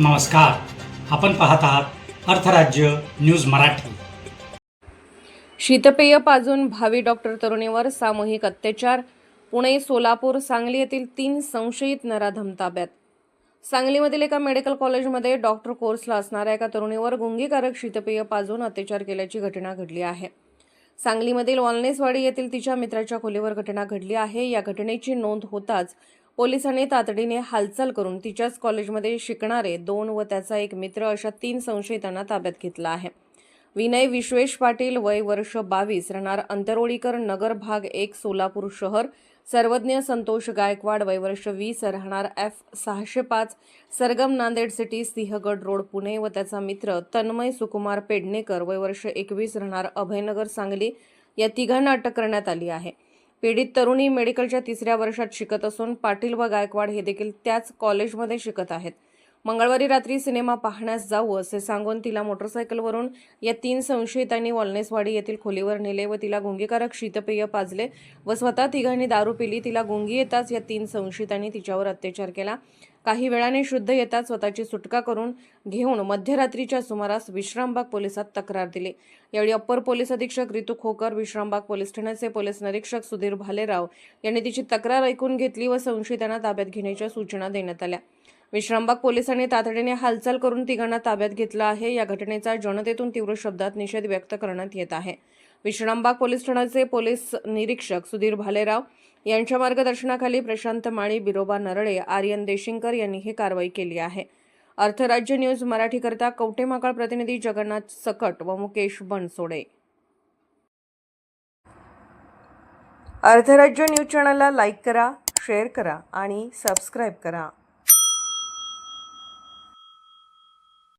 नमस्कार. आपण पाहत आहात अर्थराज्य न्यूज मराठी. शीतपेय पाजून भावी डॉक्टर तरुणीवर सामूहिक अत्याचार. पुणे सोलापूर सांगली येथील तीन संशयित नराधम ताब्यात सांगलीमधील एका मेडिकल कॉलेजमध्ये डॉक्टर कोर्सला असणाऱ्या एका तरुणीवर गुंगीकारक शीतपेय पाजून अत्याचार केल्याची घटना घडली आहे. सांगलीमधील वालनेसवाडी येथील तिच्या मित्राच्या खोलीवर घटना घडली आहे. या घटनेची नोंद होताच पोलिसांनी तातडीने हालचाल करून तिच्याच कॉलेजमध्ये शिकणारे दोन व त्याचा एक मित्र अशा तीन संशयितांना ताब्यात घेतला आहे. विनय विश्वेश पाटील वय वर्ष बावीस राहणार अंतरोळीकर नगर भाग एक सोलापूर शहर. सर्वज्ञ संतोष गायकवाड वय वर्ष वीस राहणार एफ सहाशे पाच. सरगम नांदेड सिटी सिंहगड रोड पुणे व त्याचा मित्र तन्मय सुकुमार पेडणेकर वय वर्ष एकवीस राहणार अभयनगर सांगली. या तिघांना अटक करण्यात आली आहे. पीडित तरुणी मेडिकलच्या तिसऱ्या वर्षात शिकत असून पाटील व गायकवाड हे देखील त्याच कॉलेजमध्ये शिकत आहेत. मंगळवारी रात्री सिनेमा पाहण्यास जाऊ असे सांगून तिला मोटरसायकलवरून या तीन संशयितांनी वॉलनेसवाडी येथील खोलीवर नेले व तिला गुंगीकारक शीतपेय पाजले व स्वतः तिघांनी दारू पिली. तिला गुंगी येताच या तीन संशयितांनी तिच्यावर अत्याचार केला. काही वेळाने शुद्ध येतात स्वतःची सुटका करून घेऊन मध्यरात्रीच्या सुमारास विश्रामबाग पोलिसात तक्रार दिली. यावेळी अप्पर पोलीस अधीक्षक रितू खोकर विश्रामबाग पोलीस ठाण्याचे पोलीस निरीक्षक सुधीर भालेराव यांनी तिची तक्रार ऐकून घेतली व संशयितांना ताब्यात घेण्याच्या सूचना देण्यात आल्या. विश्रामबाग पोलिसांनी तातडीने हालचाल करून तिघांना ताब्यात घेतलं आहे. या घटनेचा जनतेतून तीव्र शब्दात निषेध व्यक्त करण्यात येत आहे. विश्रामबाग पोलीस ठाण्याचे पोलीस निरीक्षक सुधीर भालेराव यांच्या मार्गदर्शनाखाली प्रशांत माळी बिरोबा नरळे आर्यन देशिंकर यांनी ही कारवाई केली आहे. अर्थराज्य न्यूज मराठीकरता कवटेमाकाळ प्रतिनिधी जगन्नाथ सकट व मुकेश बनसोडे. अर्थराज्य न्यूज चॅनलला लाईक करा शेअर करा आणि सबस्क्राईब करा.